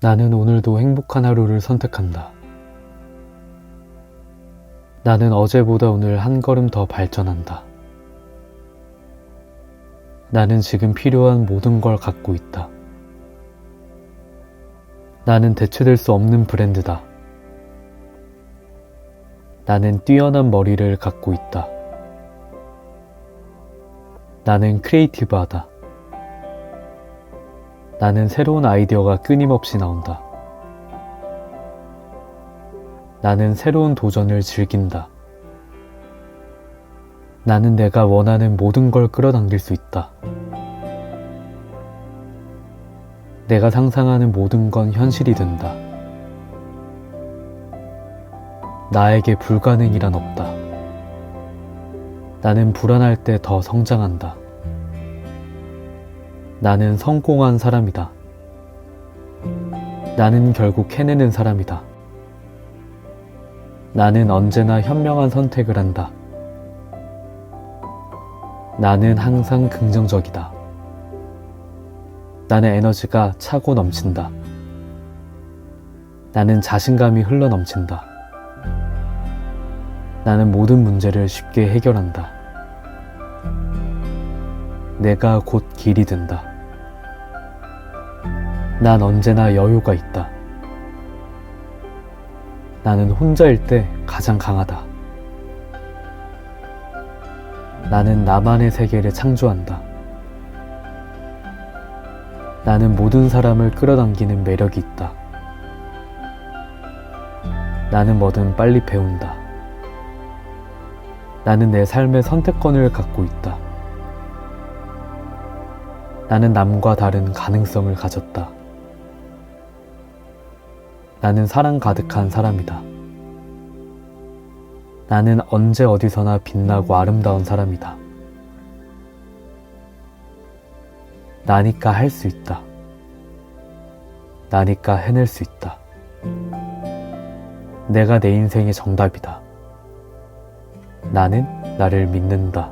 나는 오늘도 행복한 하루를 선택한다. 나는 어제보다 오늘 한 걸음 더 발전한다. 나는 지금 필요한 모든 걸 갖고 있다. 나는 대체될 수 없는 브랜드다. 나는 뛰어난 머리를 갖고 있다. 나는 크리에이티브하다. 나는 새로운 아이디어가 끊임없이 나온다. 나는 새로운 도전을 즐긴다. 나는 내가 원하는 모든 걸 끌어당길 수 있다. 내가 상상하는 모든 건 현실이 된다. 나에게 불가능이란 없다. 나는 불안할 때 더 성장한다. 나는 성공한 사람이다. 나는 결국 해내는 사람이다. 나는 언제나 현명한 선택을 한다. 나는 항상 긍정적이다. 나는 에너지가 차고 넘친다. 나는 자신감이 흘러 넘친다. 나는 모든 문제를 쉽게 해결한다. 내가 곧 길이 된다. 난 언제나 여유가 있다. 나는 혼자일 때 가장 강하다. 나는 나만의 세계를 창조한다. 나는 모든 사람을 끌어당기는 매력이 있다. 나는 뭐든 빨리 배운다. 나는 내 삶의 선택권을 갖고 있다. 나는 남과 다른 가능성을 가졌다. 나는 사랑 가득한 사람이다. 나는 언제 어디서나 빛나고 아름다운 사람이다. 나니까 할 수 있다. 나니까 해낼 수 있다. 내가 내 인생의 정답이다. 나는 나를 믿는다.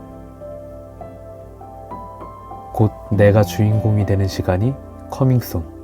곧 내가 주인공이 되는 시간이 커밍송.